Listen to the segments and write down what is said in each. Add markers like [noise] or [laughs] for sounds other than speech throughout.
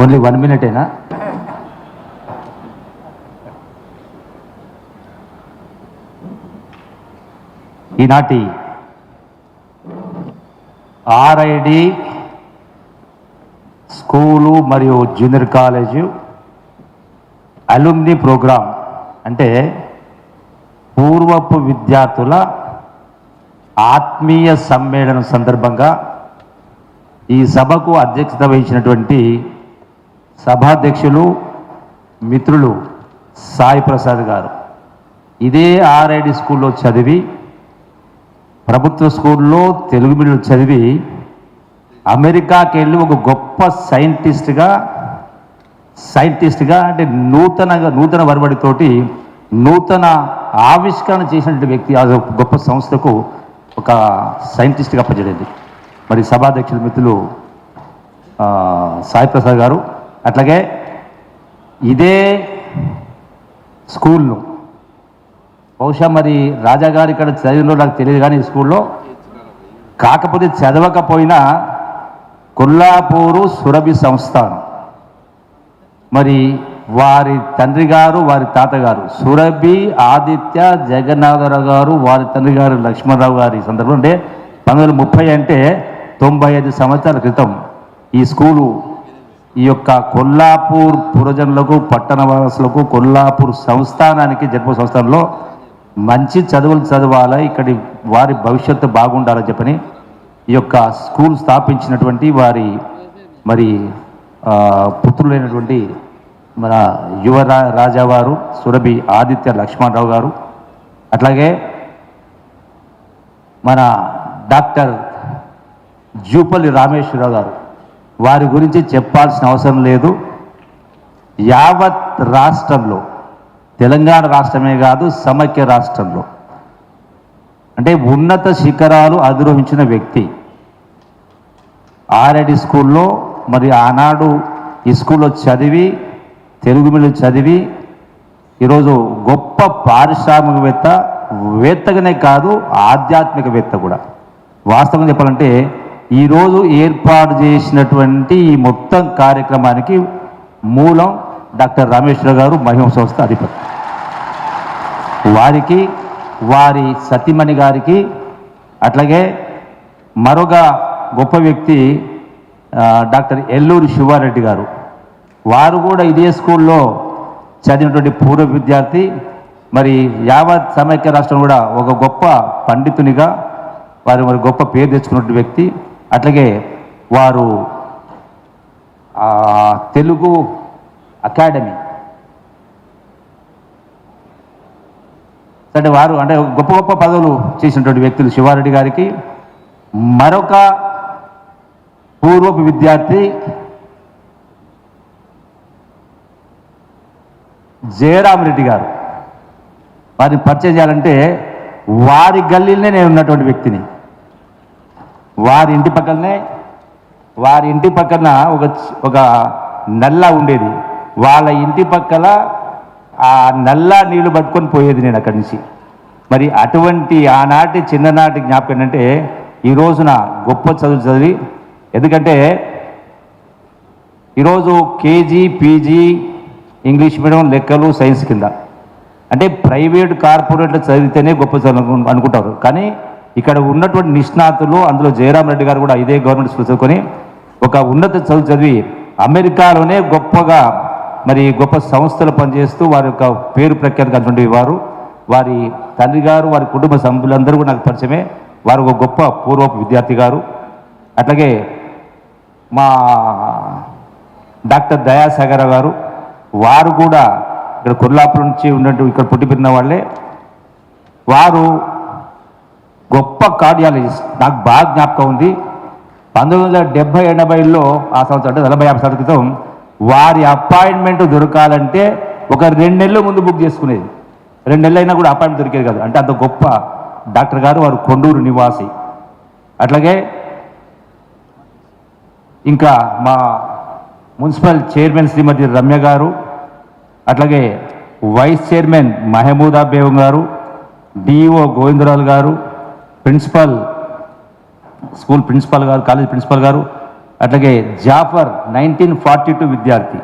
Only one మినిటేనా? ఈనాటి RID school మరియు జూనియర్ కాలేజు అలుమ్ని ప్రోగ్రాం అంటే పూర్వపు విద్యార్థుల ఆత్మీయ సమ్మేళనం సందర్భంగా ఈ సభకు అధ్యక్షత వహించినటువంటి సభాధ్యక్షులు మిత్రులు సాయి ప్రసాద్ గారు. ఇదే ఆర్ఐడి స్కూల్లో చదివి ప్రభుత్వ స్కూల్లో తెలుగు మీడియం చదివి అమెరికాకి వెళ్ళి ఒక గొప్ప సైంటిస్ట్గా సైంటిస్ట్గా అంటే నూతనగా నూతన వరబడితోటి నూతన ఆవిష్కరణ చేసినటువంటి వ్యక్తి ఆ గొప్ప సంస్థకు ఒక సైంటిస్ట్గా పనిచేయడింది మరి సభాధ్యక్షుల మిత్రులు సాయి ప్రసాద్ గారు అట్లాగే ఇదే స్కూల్ను బహుశా మరి రాజాగారు ఇక్కడ చదివిలో నాకు తెలియదు కానీ ఈ స్కూల్లో. కాకపోతే చదవకపోయినా కొల్లాపూరు సురభి సంస్థానం. మరి వారి తండ్రి గారు వారి తాతగారు సురభి ఆదిత్య జగన్నాథరావు గారు వారి తండ్రి గారు లక్ష్మణరావు గారి సందర్భం అంటే పంతొమ్మిది ముప్పై అంటే తొంభై ఐదు సంవత్సరాల క్రితం ఈ స్కూలు ఈ యొక్క కొల్లాపూర్ పురజనులకు పట్టణవాసులకు కొల్లాపూర్ సంస్థానానికి జన్మ సంస్థానంలో మంచి చదువులు చదవాలి ఇక్కడి వారి భవిష్యత్తు బాగుండాలని చెప్పని ఈ యొక్క స్కూల్ స్థాపించినటువంటి వారి మరి పుత్రులైనటువంటి మన యువ రాజావారు సురభి ఆదిత్య లక్ష్మణరావు గారు అట్లాగే మన డాక్టర్ జూపల్లి రామేశ్వరరావు గారు. వారి గురించి చెప్పాల్సిన అవసరం లేదు. యావత్ రాష్ట్రంలో తెలంగాణ రాష్ట్రమే కాదు సమైక్య రాష్ట్రంలో. అంటే ఉన్నత శిఖరాలు అధిరోహించిన వ్యక్తి. ఆర్ఐడి స్కూల్లో మరి ఆనాడు ఈ స్కూల్లో చదివి తెలుగు మీడియం చదివి ఈరోజు గొప్ప పారిశ్రామికవేత్త వేత్తగానే కాదు ఆధ్యాత్మికవేత్త కూడా. వాస్తవంగా చెప్పాలంటే ఈరోజు ఏర్పాటు చేసినటువంటి ఈ మొత్తం కార్యక్రమానికి మూలం డాక్టర్ రామేశ్వర గారు మహిమ సంస్థ అధిపతి. వారికి వారి సతీమణి గారికి అట్లాగే మరొక గొప్ప వ్యక్తి డాక్టర్ ఎల్లూరి శివారెడ్డి గారు. వారు కూడా ఇదే స్కూల్లో చదివినటువంటి పూర్వ విద్యార్థి మరి యావత్ సమైక్య రాష్ట్రం కూడా ఒక గొప్ప పండితునిగా వారు మరి గొప్ప పేరు తెచ్చుకున్నటువంటి వ్యక్తి. అట్లాగే వారు తెలుగు అకాడమీ. అంటే వారు అంటే గొప్ప గొప్ప పదవులు చేసినటువంటి వ్యక్తులు శివారెడ్డి గారికి. మరొక పూర్వపు విద్యార్థి జయరామరెడ్డి గారు. వారిని పరిచయం చేయాలంటే వారి గల్లీలోనే నేను ఉన్నటువంటి వ్యక్తిని. వారి ఇంటి పక్కనే వారి ఇంటి పక్కన ఒక ఒక నల్ల ఉండేది. వాళ్ళ ఇంటి పక్కల ఆ నల్ల నీళ్ళు పట్టుకొని పోయేది నేను అక్కడి నుంచి. మరి అటువంటి ఆనాటి చిన్ననాటి జ్ఞాపకం ఏంటంటే ఈ రోజున గొప్ప చదువు చదివి ఎందుకంటే ఈరోజు కేజీ పీజీ ఇంగ్లీష్ మీడియం లెక్కలు సైన్స్ కింద. అంటే ప్రైవేట్ కార్పొరేట్లు చదివితేనే గొప్ప చదువు అనుకుంటారు. కానీ ఇక్కడ ఉన్నటువంటి నిష్ణాతులు అందులో జయరాం రెడ్డి గారు కూడా ఇదే గవర్నమెంట్ స్కూల్ చదువుకొని ఒక ఉన్నత చదువు చదివి అమెరికాలోనే గొప్పగా మరి గొప్ప సంస్థలు పనిచేస్తూ వారి యొక్క పేరు ప్రఖ్యాతి వారు వారి తండ్రి గారు వారి కుటుంబ సభ్యులందరూ కూడా నాకు పరిచయమే. వారు ఒక గొప్ప పూర్వపు విద్యార్థి గారు. అట్లాగే మా డాక్టర్ దయాసాగర్ గారు వారు కూడా ఇక్కడ కుర్లాపురం నుంచి ఉన్నట్టు ఇక్కడ పుట్టి పెరిగిన వాళ్ళే. వారు గొప్ప కార్డియాలజిస్ట్. నాకు బాగా జ్ఞాపకం ఉంది. పంతొమ్మిది వందల డెబ్బై ఎనభైలో ఆ సంవత్సరం అంటే నలభై యాభై సంవత్సరాల క్రితం వారి అపాయింట్మెంట్ దొరకాలంటే ఒక రెండు నెలలు ముందు బుక్ చేసుకునేది. రెండు నెలలు అయినా కూడా అపాయింట్మెంట్ దొరికేది కాదు. అంటే అంత గొప్ప డాక్టర్ గారు వారు కొండూరు నివాసి. అట్లాగే ఇంకా మా మున్సిపల్ చైర్మన్ శ్రీమతి రమ్య గారు అట్లాగే వైస్ చైర్మన్ మహమూదా బేగం గారు డిఓ గోవిందరావు గారు ప్రిన్సిపల్ స్కూల్ ప్రిన్సిపల్ గారు కాలేజ్ ప్రిన్సిపల్ గారు అట్లాగే జాఫర్ నైన్టీన్ ఫార్టీ టూ విద్యార్థి.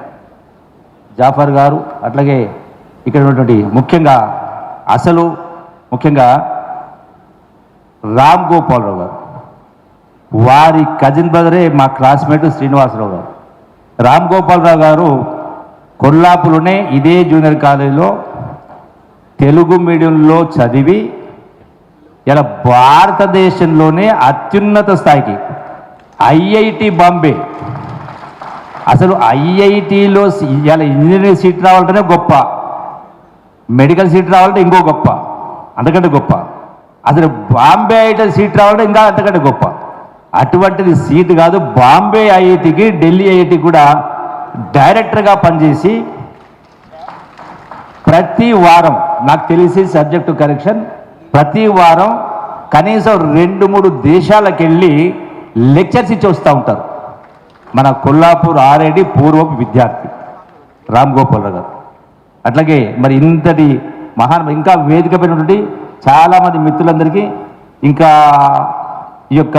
జాఫర్ గారు అట్లాగే ఇక్కడ ఉన్నటువంటి ముఖ్యంగా అసలు ముఖ్యంగా రామ్ గోపాలరావు గారు. వారి కజిన్ బ్రదరే మా క్లాస్మేట్ శ్రీనివాసరావు గారు. రామ్ గోపాలరావు గారు కొల్లాపులోనే ఇదే జూనియర్ కాలేజీలో తెలుగు మీడియంలో చదివి ఇలా భారతదేశంలోనే అత్యున్నత స్థాయికి ఐఐటి బాంబే. అసలు ఐఐటిలో ఇలా ఇంజనీరింగ్ సీట్ రావాలంటేనే గొప్ప. మెడికల్ సీట్ రావాలంటే ఇంకో గొప్ప. అంతకంటే గొప్ప. అసలు బాంబే ఐఐటి సీట్ రావాలంటే ఇంకా అంతకంటే గొప్ప. అటువంటిది సీట్ కాదు బాంబే ఐఐటికి ఢిల్లీ ఐఐటి కూడా డైరెక్టర్గా పనిచేసి ప్రతి వారం నాకు తెలిసి సబ్జెక్టు కరెక్షన్ ప్రతి వారం కనీసం రెండు మూడు దేశాలకు వెళ్ళి లెక్చర్స్ ఇచ్చి వస్తూ ఉంటారు. మన కొల్లాపూర్ ఆర్ఐడి పూర్వపు విద్యార్థి రామ్ గోపాలరావు గారు. అట్లాగే మరి ఇంతటి మహాన్ ఇంకా వేదిక పైన చాలామంది మిత్రులందరికీ ఇంకా ఈ యొక్క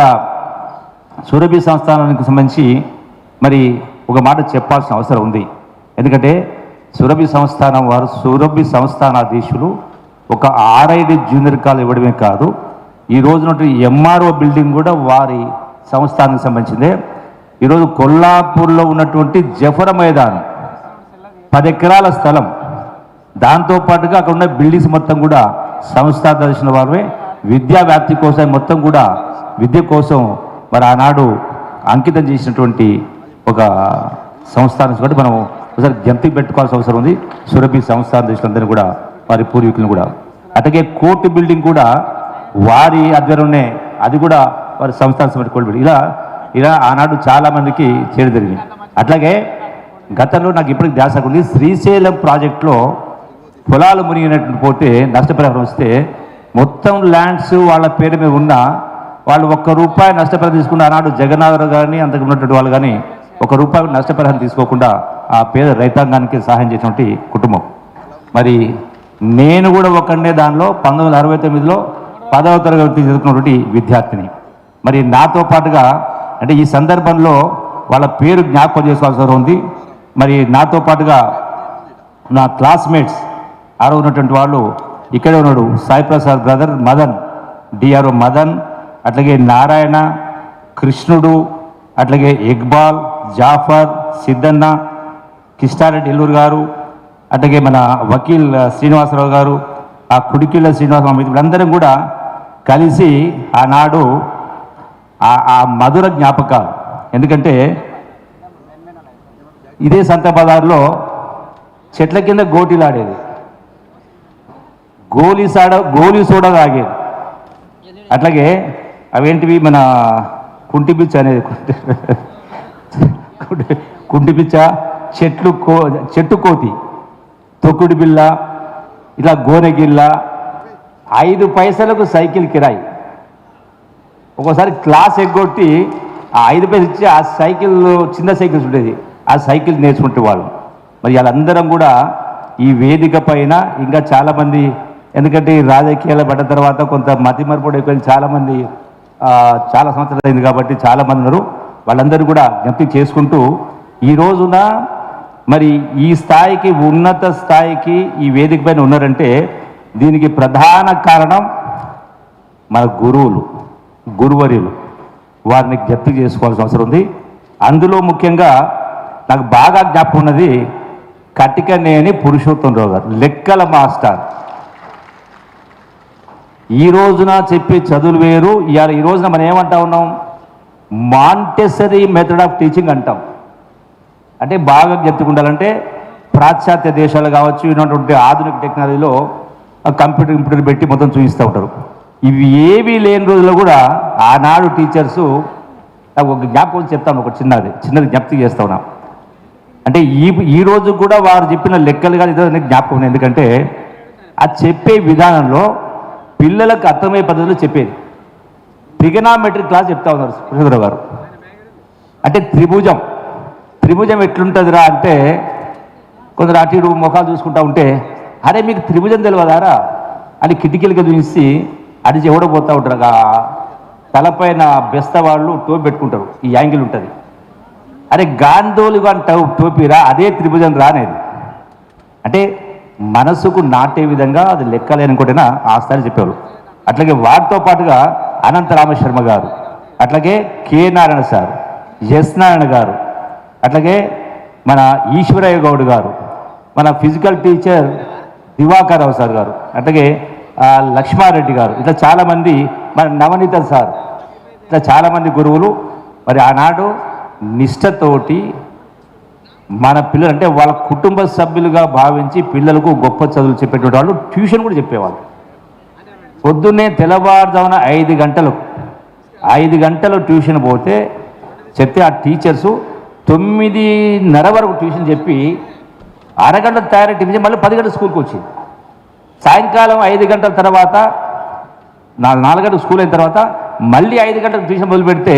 సురభి సంస్థానానికి సంబంధించి మరి ఒక మాట చెప్పాల్సిన అవసరం ఉంది. ఎందుకంటే సురభి సంస్థానం వారు సురభి సంస్థానాధీశులు. ఒక ఆర్ఐడి జూనియర్ కాలేజ్ ఇవ్వడమే కాదు ఈ రోజున ఎంఆర్ఓ బిల్డింగ్ కూడా వారి సంస్థానికి సంబంధించిందే. ఈరోజు కొల్లాపూర్లో ఉన్నటువంటి జఫర మైదాన్ పది ఎకరాల స్థలం. దాంతో పాటుగా అక్కడ ఉన్న బిల్డింగ్స్ మొత్తం కూడా సంస్థ దర్శన వారే విద్యా వ్యాప్తి కోసం మొత్తం కూడా విద్య కోసం మరి ఆనాడు అంకితం చేసినటువంటి ఒక సంస్థానం కాబట్టి మనం ఒకసారి జ్ఞప్తికి పెట్టుకోవాల్సిన అవసరం ఉంది. సురభి సంస్థ దృష్టిలందరినీ కూడా వారి పూర్వీకులను కూడా. అట్లాగే కోర్టు బిల్డింగ్ కూడా వారి ఆధ్వర్యంలోనే అది కూడా వారి సంస్థాన సమితి కోర్టు బిల్డింగ్. ఇలా ఇలా ఆనాడు చాలామందికి చేరు చేయడం జరిగింది. అట్లాగే గతంలో నాకు ఇప్పటికి ధ్యాస ఉంది. శ్రీశైలం ప్రాజెక్టులో పొలాలు మునిగినట్టు పోతే నష్టపరిహారం వస్తే మొత్తం ల్యాండ్స్ వాళ్ళ పేరు మీద ఉన్న వాళ్ళు ఒక్క రూపాయి నష్టపరిహారం తీసుకున్న ఆనాడు జగన్నాథరావు కానీ అంతకు ఉన్నటువంటి వాళ్ళు కానీ ఒక రూపాయి నష్టపరిహారం తీసుకోకుండా ఆ పేద రైతాంగానికి సహాయం చేసినటువంటి కుటుంబం. మరి నేను కూడా ఒకనే దానిలో పంతొమ్మిది వందల అరవై తొమ్మిదిలో పదవ తరగతి చదువుకున్నటువంటి విద్యార్థిని. మరి నాతో పాటుగా అంటే ఈ సందర్భంలో వాళ్ళ పేరు జ్ఞాపకం చేసుకోవాల్సిన ఉంది. మరి నాతో పాటుగా నా క్లాస్మేట్స్ ఆరో ఉన్నటువంటి వాళ్ళు ఇక్కడే ఉన్నాడు. సాయి ప్రసాద్ బ్రదర్ మదన్ డిఆర్ఓ మదన్ అట్లాగే నారాయణ కృష్ణుడు అట్లాగే ఇక్బాల్ జాఫర్ సిద్ధన్న కిష్టారెడ్డి ఎల్లూరు గారు అట్లాగే మన వకీల్ శ్రీనివాసరావు గారు ఆ కుడికిళ్ళ శ్రీనివాసరావు వీళ్ళందరం కూడా కలిసి ఆనాడు ఆ ఆ మధుర జ్ఞాపకాలు. ఎందుకంటే ఇదే సంత బజార్లో చెట్ల కింద గోటిలాడేది. గోలీ సాడ గోలీ సోడా తాగేది. అట్లాగే అవేంటివి మన కుంటి పిచ్చ అనేది కుంటి కుంటి పిచ్చ చెట్లు కో చెట్టు కోతి. తొక్కుడు బిళ్ళ ఇలా గోనెగిళ్ళ ఐదు పైసలకు సైకిల్ కిరాయి. ఒక్కోసారి క్లాస్ ఎగ్గొట్టి ఆ ఐదు పైసలు ఇచ్చి ఆ సైకిల్ చిన్న సైకిల్స్ ఉండేది. ఆ సైకిల్ నేర్చుకుంటే వాళ్ళు. మరి వాళ్ళందరం కూడా ఈ వేదిక పైన ఇంకా చాలామంది ఎందుకంటే ఈ రాజకీయాలు పడ్డ తర్వాత కొంత మతి మరపుడు ఎక్కువ చాలామంది చాలా సంవత్సరాలు అయింది కాబట్టి చాలామంది ఉన్నారు. వాళ్ళందరూ కూడా జ్ఞప్తి చేసుకుంటూ ఈ రోజున మరి ఈ స్థాయికి ఉన్నత స్థాయికి ఈ వేదిక పైన ఉన్నారంటే దీనికి ప్రధాన కారణం మన గురువులు గురువర్యులు. వారిని జ్ఞప్తి చేసుకోవాల్సిన అవసరం ఉంది. అందులో ముఖ్యంగా నాకు బాగా జ్ఞాపకం ఉన్నది కటికనేని పురుషోత్తమరావు గారు లెక్కల మాస్టర్. ఈ రోజున చెప్పే చదువులు వేరు. ఇవాళ ఈ రోజున మనం ఏమంటా ఉన్నాం? మాంటెసరీ మెథడ్ ఆఫ్ టీచింగ్ అంటాం. అంటే బాగా గెత్తుకుండాలంటే పాశ్చాత్య దేశాలు కావచ్చు ఉన్నటువంటి ఆధునిక టెక్నాలజీలో కంప్యూటర్ కంప్యూటర్ పెట్టి మొత్తం చూపిస్తూ ఉంటారు. ఇవి ఏవి లేని రోజుల్లో కూడా ఆనాడు టీచర్స్ నాకు ఒక జ్ఞాపకం చెప్తాను ఒక చిన్నది చిన్నది జ్ఞప్తి చేస్తా ఉన్నాం. అంటే ఈ ఈ రోజు కూడా వారు చెప్పిన లెక్కలు కానీ ఇదే జ్ఞాపకం ఉంది ఎందుకంటే ఆ చెప్పే విధానంలో పిల్లలకు అర్థమయ్యే పద్ధతిలో చెప్పేది. ట్రిగనామెట్రిక్ క్లాస్ చెప్తా ఉన్నారు కృష్ణరావు గారు. అంటే త్రిభుజం. త్రిభుజం ఎట్లుంటుందిరా అంటే కొందరు అటు ఇటు ముఖాలు చూసుకుంటా ఉంటే అరే మీకు త్రిభుజం తెలియదారా అని కిటికీలుగా చూసి అటు ఎవడో ఉంటారు తలపైన బెస్త వాళ్ళు టోపి పెట్టుకుంటారు. ఈ యాంగిల్ ఉంటుంది. అరే గాంధోలుగా అంటావు టోపీరా అదే త్రిభుజం రానేది అంటే మనసుకు నాటే విధంగా అది లెక్కలేని కూడా ఆ స్థాయి చెప్పేవారు అట్లాగే వారితో పాటుగా అనంత రామశర్మ గారు అట్లాగే K Narayana sir S Narayana గారు అట్లాగే మన ఈశ్వరయ్య గౌడ్ గారు మన ఫిజికల్ టీచర్ దివాకర్ సార్ గారు అట్లాగే లక్ష్మారెడ్డి గారు ఇట్లా చాలామంది మన నవనీత సార్ ఇట్లా చాలామంది గురువులు మరి ఆనాడు నిష్టతోటి మన పిల్లలు అంటే వాళ్ళ కుటుంబ సభ్యులుగా భావించి పిల్లలకు గొప్ప చదువులు చెప్పేటువంటి వాళ్ళు ట్యూషన్ కూడా చెప్పేవాళ్ళు. పొద్దున్నే తెల్లవారుజామున ఐదు గంటలకు ఐదు గంటలు ట్యూషన్ పోతే చెప్తే ఆ టీచర్సు తొమ్మిదిన్నర వరకు ట్యూషన్ చెప్పి అరగంట తయారీ టిఫిన్ మళ్ళీ పది గంటల స్కూల్కి వచ్చింది. సాయంకాలం ఐదు గంటల తర్వాత నాలుగు నాలుగు గంటల స్కూల్ అయిన తర్వాత మళ్ళీ ఐదు గంటలకు ట్యూషన్ మొదలు పెడితే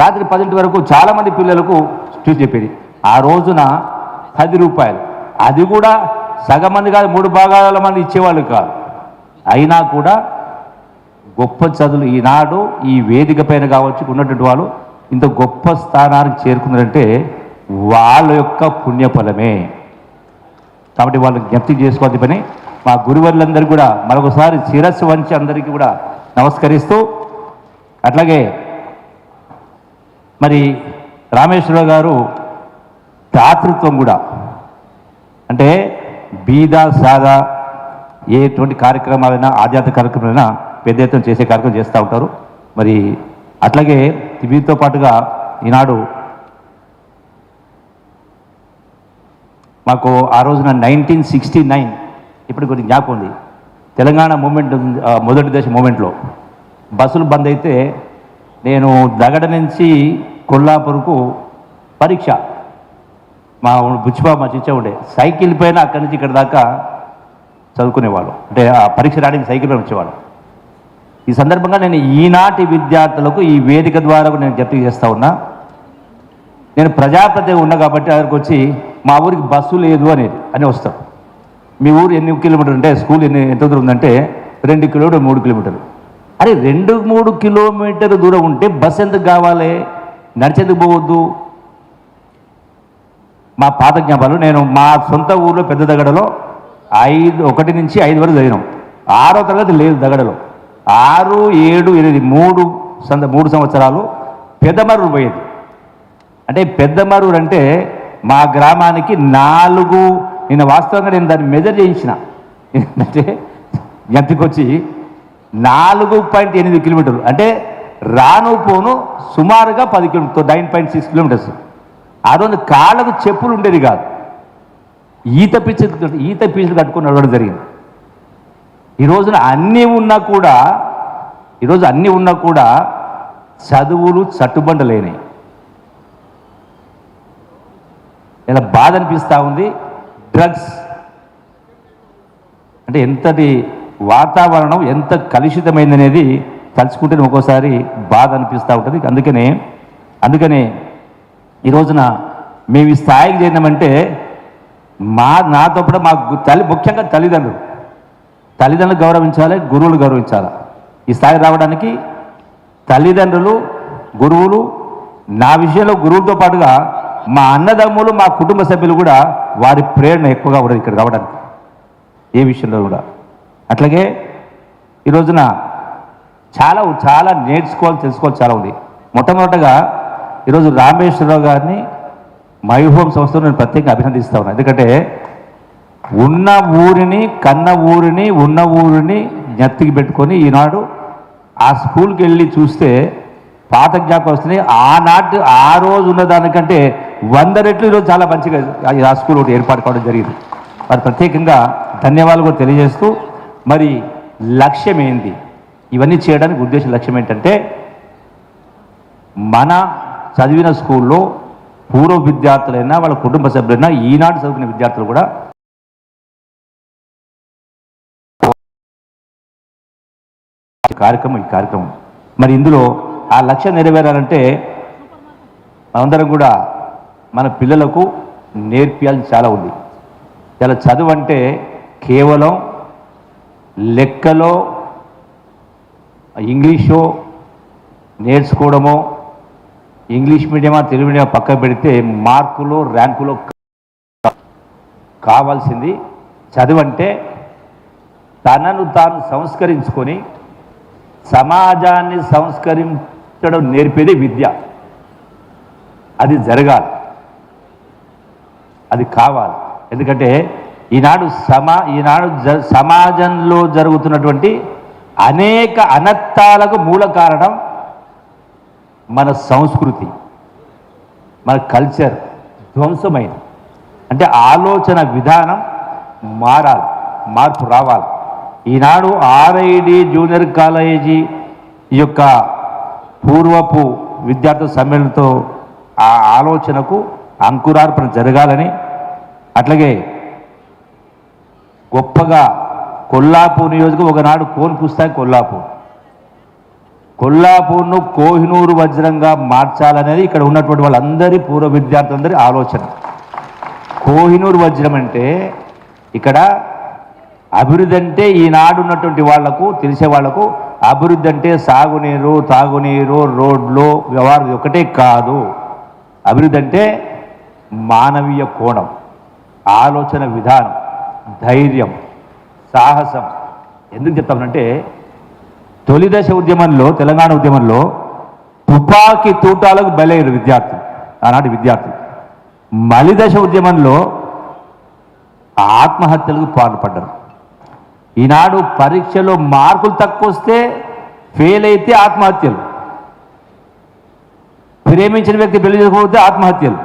రాత్రి పదింటి వరకు చాలామంది పిల్లలకు ట్యూషన్ చెప్పేది. ఆ రోజున పది రూపాయలు. అది కూడా సగం మంది కాదు మూడు భాగాల మంది ఇచ్చేవాళ్ళు కాదు. అయినా కూడా గొప్ప చదువులు ఈనాడు ఈ వేదిక పైన కావచ్చు ఉన్నటువంటి వాళ్ళు ఇంత గొప్ప స్థానానికి చేరుకున్నారంటే వాళ్ళ యొక్క పుణ్యఫలమే. కాబట్టి వాళ్ళు జ్ఞప్తి చేసుకోవద్ది పని. మా గురువులందరూ కూడా మరొకసారి శిరస్సు వంచి అందరికీ కూడా నమస్కరిస్తూ అట్లాగే మరి రామేశ్వరరావు గారు దాతృత్వం కూడా. అంటే బీద సాద ఎటువంటి కార్యక్రమాలైనా ఆధ్యాత్మిక కార్యక్రమాలైనా పెద్ద ఎత్తున చేసే కార్యక్రమం చేస్తూ ఉంటారు. మరి అట్లాగే వీరితో పాటుగా ఈనాడు మాకు ఆ రోజున నైన్టీన్ సిక్స్టీ నైన్ ఇప్పుడు కొద్దిగా జ్ఞాపకం ఉంది. తెలంగాణ మూమెంట్ మొదటి దశ మూమెంట్లో బస్సులు బంద్ అయితే నేను దగడ నుంచి కొల్లాపూర్కు పరీక్ష. మా బుచ్చిబా మా చిచ్చ ఉండే. సైకిల్ పైన అక్కడి నుంచి ఇక్కడ దాకా చదువుకునేవాడు అంటే ఆ పరీక్ష రాయడానికి సైకిల్ పైన వచ్చేవాడు ఈ సందర్భంగా నేను ఈనాటి విద్యార్థులకు ఈ వేదిక ద్వారా నేను జప్తి చేస్తా ఉన్నా. నేను ప్రజాప్రతి ఉన్నా కాబట్టి అక్కడికి వచ్చి మా ఊరికి బస్సు లేదు అనేది అని వస్తాం. మీ ఊరు ఎన్ని కిలోమీటర్లు అంటే స్కూల్ ఎన్ని ఎంత దూరం ఉందంటే రెండు కిలోమీటర్ మూడు కిలోమీటర్లు. అరే రెండు మూడు కిలోమీటర్ దూరం ఉంటే బస్సు ఎందుకు కావాలి? నడిచేందుకు పోవద్దు. మా పాత జ్ఞాపాలు నేను మా సొంత ఊర్లో పెద్ద దగడలో ఐదు ఒకటి నుంచి ఐదు వరకు చదివినాం. ఆరో తరగతి లేదు దగడలో. ఆరు ఏడు ఎనిమిది మూడు సంద మూడు సంవత్సరాలు పెద్దమరూరు పోయేది. అంటే పెద్దమరూరు అంటే మా గ్రామానికి నాలుగు నేను వాస్తవంగా నేను దాన్ని మెజర్ చేయించిన. అంటే ఎంతకొచ్చి నాలుగు పాయింట్ ఎనిమిది కిలోమీటర్లు. అంటే రాను పోను సుమారుగా పది kilometre nine point six kilometres. ఆ రోజు కాళ్ళకు చెప్పులు ఉండేది కాదు. ఈత పిచ్చి ఈత పీచులు కట్టుకొని నడవడం జరిగింది. ఈ రోజున అన్నీ ఉన్నా కూడా ఈరోజు అన్నీ ఉన్నా కూడా చదువులు చట్టుబండలేనాయి ఇలా బాధ అనిపిస్తూ ఉంది. డ్రగ్స్ అంటే ఎంతటి వాతావరణం ఎంత కలుషితమైందనేది తలుచుకుంటే ఒక్కోసారి బాధ అనిపిస్తూ ఉంటుంది. అందుకనే అందుకనే ఈ రోజున మేము ఈ స్థాయికి చేరినామంటే మా నాతో పాటు మా తల్లి ముఖ్యంగా తల్లిదండ్రులు తల్లిదండ్రులు గౌరవించాలి గురువులు గౌరవించాలి. ఈ స్థాయి రావడానికి తల్లిదండ్రులు గురువులు నా విషయంలో గురువులతో పాటుగా మా అన్నదమ్ములు మా కుటుంబ సభ్యులు కూడా వారి ప్రేరణ ఎక్కువగా ఉండదు ఇక్కడ రావడానికి. ఏ విషయంలో కూడా. అట్లాగే ఈ రోజున చాలా చాలా నేర్చుకోవాలి తెలుసుకోవాలి చాలా ఉంది. మొట్టమొదటగా ఈరోజు రామేశ్వరరావు గారిని మై హోమ్ సంస్థను నేను ప్రత్యేకంగా అభినందిస్తా ఉన్నాను ఎందుకంటే ఉన్న ఊరిని కన్న ఊరిని ఉన్న ఊరిని జ్ఞప్తికి పెట్టుకొని ఈనాడు ఆ స్కూల్కి వెళ్ళి చూస్తే పాత జ్ఞాపకం వస్తుంది ఆనాటి ఆ రోజు ఉన్న దానికంటే వంద రెట్లు ఈరోజు చాలా మంచిగా ఆ- ఆ స్కూల్ ఒకటి ఏర్పాటు కావడం జరిగింది. మరి ప్రత్యేకంగా ధన్యవాదాలు కూడా తెలియజేస్తూ మరి లక్ష్యం ఏంది? ఇవన్నీ చేయడానికి ఉద్దేశం లక్ష్యం ఏంటంటే మన చదివిన స్కూల్లో పూర్వ విద్యార్థులైనా వాళ్ళ కుటుంబ సభ్యులైనా ఈనాడు చదువుకునే విద్యార్థులు కూడా కార్యక్రమం ఈ కార్యక్రమం. మరి ఇందులో ఆ లక్ష్యం నెరవేరాలంటే మనందరం కూడా మన పిల్లలకు నేర్పియాల్సి చాలా ఉంది. చాలా చదువు అంటే కేవలం లెక్కలో ఇంగ్లీషో నేర్చుకోవడమో ఇంగ్లీష్ మీడియమా తెలుగు మీడియమా పక్క పెడితే మార్కులు ర్యాంకులు కావాల్సింది చదువు అంటే తనను తాను సంస్కరించుకొని సమాజాన్ని సంస్కరించడం నేర్పేది విద్య. అది జరగాలి. అది కావాలి. ఎందుకంటే ఈనాడు సమా ఈనాడు జ సమాజంలో జరుగుతున్నటువంటి అనేక అనర్థాలకు మూల కారణం మన సంస్కృతి మన కల్చర్ ధ్వంసమైంది అంటే ఆలోచన విధానం మారాలి మార్పు రావాలి. ఈనాడు ఆర్ఐడి జూనియర్ కాలేజీ యొక్క పూర్వపు విద్యార్థుల సమ్మేళనతో ఆ ఆలోచనకు అంకురార్పణ జరగాలని అట్లాగే గొప్పగా కొల్లాపూర్ నియోజకం ఒకనాడు కోల్పుస్తాయి కొల్లాపూర్ కొల్లాపూర్ను కోహినూరు వజ్రంగా మార్చాలనేది ఇక్కడ ఉన్నటువంటి వాళ్ళందరి పూర్వ విద్యార్థులందరి ఆలోచన. కోహినూరు వజ్రం అంటే ఇక్కడ అభివృద్ధి అంటే ఈనాడు ఉన్నటువంటి వాళ్ళకు తెలిసే వాళ్ళకు అభివృద్ధి అంటే సాగునీరు తాగునీరు రోడ్లు వ్యవహారం ఒకటే కాదు. అభివృద్ధి అంటే మానవీయ కోణం. ఆలోచన విధానం ధైర్యం సాహసం. ఎందుకు చెప్తామంటే తొలి దశ ఉద్యమంలో తెలంగాణ ఉద్యమంలో తుపాకీ తూటాలకు బలయ్యారు విద్యార్థులు ఆనాటి విద్యార్థులు. మలి దశ ఉద్యమంలో ఆత్మహత్యలకు పాల్పడ్డారు. ఈనాడు పరీక్షలో మార్కులు తక్కువ వస్తే ఫెయిల్ అయితే ఆత్మహత్యలు. ప్రేమించిన వ్యక్తి పెళ్ళి చేసుకోకపోతే ఆత్మహత్యలు.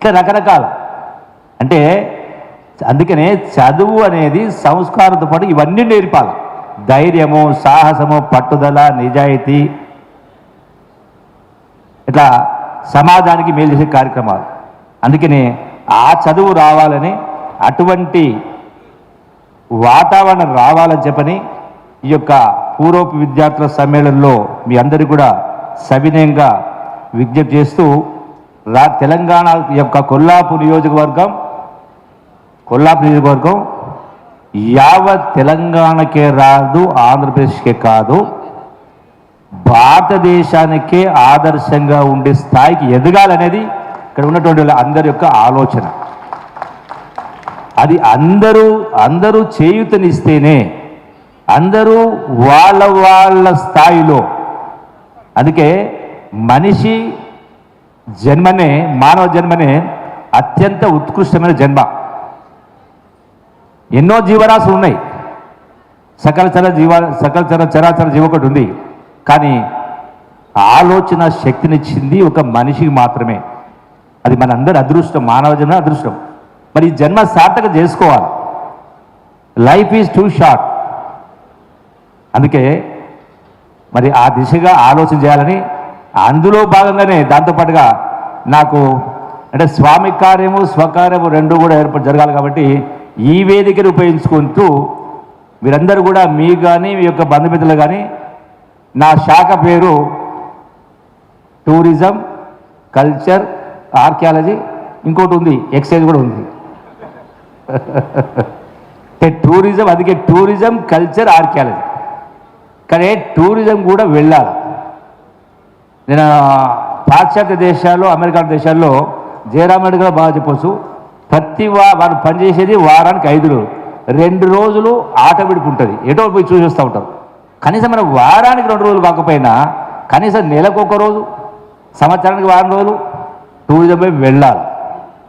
ఇట్లా రకరకాల అంటే అందుకనే చదువు అనేది సంస్కారంతో పాటు ఇవన్నీ నేర్పాలి. ధైర్యము సాహసము పట్టుదల నిజాయితీ. ఇట్లా సమాజానికి మేలు చేసే కార్యక్రమాలు. అందుకనే ఆ చదువు రావాలని అటువంటి వాతావరణం రావాలని చెప్పని ఈ యొక్క పూర్వపు విద్యార్థుల సమ్మేళనంలో మీ అందరూ కూడా సవినయంగా విజ్ఞప్తి చేస్తూ రా తెలంగాణ యొక్క కొల్లాపూర్ నియోజకవర్గం కొల్లాపూర్ నియోజకవర్గం యావత్ తెలంగాణకే రాదు ఆంధ్రప్రదేశ్కే కాదు. భారతదేశానికే ఆదర్శంగా ఉండే స్థాయికి ఎదగాలనేది ఇక్కడ ఉన్నటువంటి వాళ్ళ అందరి యొక్క ఆలోచన. అది అందరూ అందరూ చేయూతనిస్తేనే అందరూ వాళ్ళ వాళ్ళ స్థాయిలో. అందుకే మనిషి జన్మనే మానవ జన్మనే అత్యంత ఉత్కృష్టమైన జన్మ. ఎన్నో జీవరాశులు ఉన్నాయి. సకల చర జీవ సకల చర చరాచర జీవ ఒకటి ఉంది. కానీ ఆలోచన శక్తినిచ్చింది ఒక మనిషికి మాత్రమే. అది మనందరి అదృష్టం మానవ జన్మ అదృష్టం. మరి ఈ జన్మ సార్థక చేసుకోవాలి. లైఫ్ ఈజ్ టూ షార్ట్ అందుకే మరి ఆ దిశగా ఆలోచన చేయాలని అందులో భాగంగానే దాంతోపాటుగా నాకు అంటే స్వామి కార్యము స్వకార్యము రెండు కూడా ఏర్పాటు జరగాలి కాబట్టి ఈ వేదికను ఉపయోగించుకుంటూ మీరందరూ కూడా మీ కానీ మీ యొక్క బంధుమిత్రులు కానీ నా శాఖ పేరు టూరిజం కల్చర్ ఆర్కియాలజీ ఇంకోటి ఉంది ఎక్సైజ్ కూడా ఉంది. [laughs] టూరిజం అందుకే టూరిజం కల్చర్ ఆర్కియాలజీ. కానీ టూరిజం కూడా వెళ్ళాలి. నేను పాశ్చాత్య దేశాల్లో అమెరికా దేశాల్లో జయరామ్ రెడ్డి గారు బాగా చెప్పొచ్చు. ప్రతి వా వారు పనిచేసేది వారానికి ఐదు రోజులు రెండు రోజులు ఆట విడుపు ఉంటుంది ఎటో పోయి చూసేస్తూ ఉంటారు. కనీసం మన వారానికి రెండు రోజులు కాకపోయినా కనీసం నెలకు ఒక రోజు సంవత్సరానికి వారం రోజులు టూరిజం పోయి వెళ్ళాలి.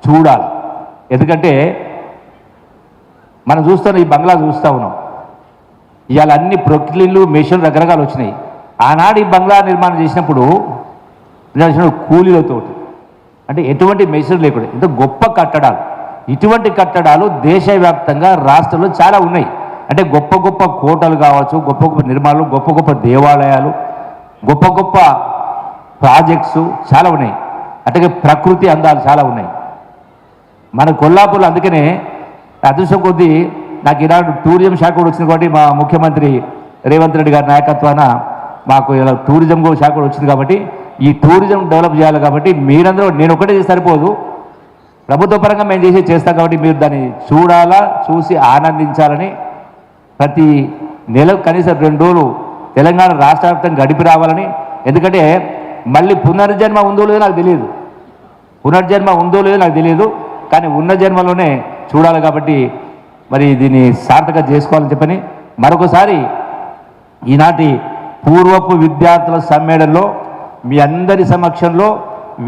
చూడాలి. ఎందుకంటే మనం చూస్తున్న ఈ బంగ్లా చూస్తూ ఉన్నాం. ఇవాళ అన్ని ప్రొక్లిన్లు మెషిన్లు రకరకాలు వచ్చినాయి. ఆనాడు ఈ బంగ్లా నిర్మాణం చేసినప్పుడు కూలీలతో అంటే ఎటువంటి మెషిన్ లేకుండా ఇంత గొప్ప కట్టడాలు. ఇటువంటి కట్టడాలు దేశవ్యాప్తంగా రాష్ట్రంలో చాలా ఉన్నాయి. అంటే గొప్ప గొప్ప కోటలు కావచ్చు గొప్ప గొప్ప నిర్మాణాలు గొప్ప గొప్ప దేవాలయాలు గొప్ప గొప్ప ప్రాజెక్ట్స్ చాలా ఉన్నాయి. అట్లాగే ప్రకృతి అందాలు చాలా ఉన్నాయి. మన కొల్లాపూర్లో అందుకనే అదృష్టం కొద్దీ నాకు ఈనాడు టూరిజం శాఖ కూడా వచ్చింది కాబట్టి మా ముఖ్యమంత్రి రేవంత్ రెడ్డి గారి నాయకత్వాన మాకు ఇలా టూరిజం కూడా శాఖ కూడా వచ్చింది కాబట్టి ఈ టూరిజం డెవలప్ చేయాలి కాబట్టి మీరందరూ నేను ఒకటే సరిపోదు. ప్రభుత్వ పరంగా మేము చేసి చేస్తాం కాబట్టి మీరు దాన్ని చూడాలా చూసి ఆనందించాలని ప్రతి నెల కనీసం రెండు రోజులు తెలంగాణ రాష్ట్ర వ్యాప్తంగా గడిపి రావాలని. ఎందుకంటే మళ్ళీ పునర్జన్మ ఉందో లేదో నాకు తెలియదు. పునర్జన్మ ఉందో లేదో నాకు తెలియదు. కానీ ఉన్న జన్మలోనే చూడాలి కాబట్టి మరి దీన్ని సార్థక చేసుకోవాలని చెప్పని. మరొకసారి ఈనాటి పూర్వపు విద్యార్థుల సమ్మేళనలో మీ అందరి సమక్షంలో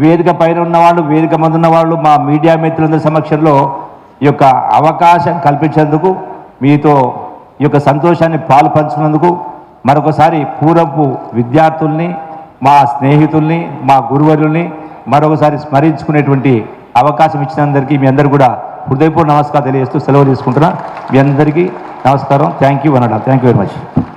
వేదిక పైన ఉన్నవాళ్ళు వేదిక మంది ఉన్నవాళ్ళు మా మీడియా మిత్రులందరి సమక్షంలో ఈ యొక్క అవకాశం కల్పించేందుకు మీతో ఈ యొక్క సంతోషాన్ని పాలు మరొకసారి పూర్వపు విద్యార్థుల్ని మా స్నేహితుల్ని మా గురువర్యుల్ని మరొకసారి స్మరించుకునేటువంటి అవకాశం ఇచ్చినందరికీ మీ అందరు కూడా హృదయపూర్వ నమస్కారం తెలియజేస్తూ సెలవు తీసుకుంటున్నా. మీ అందరికీ నమస్కారం. థ్యాంక్ యూ అనడా థ్యాంక్ యూ వెరీ మచ్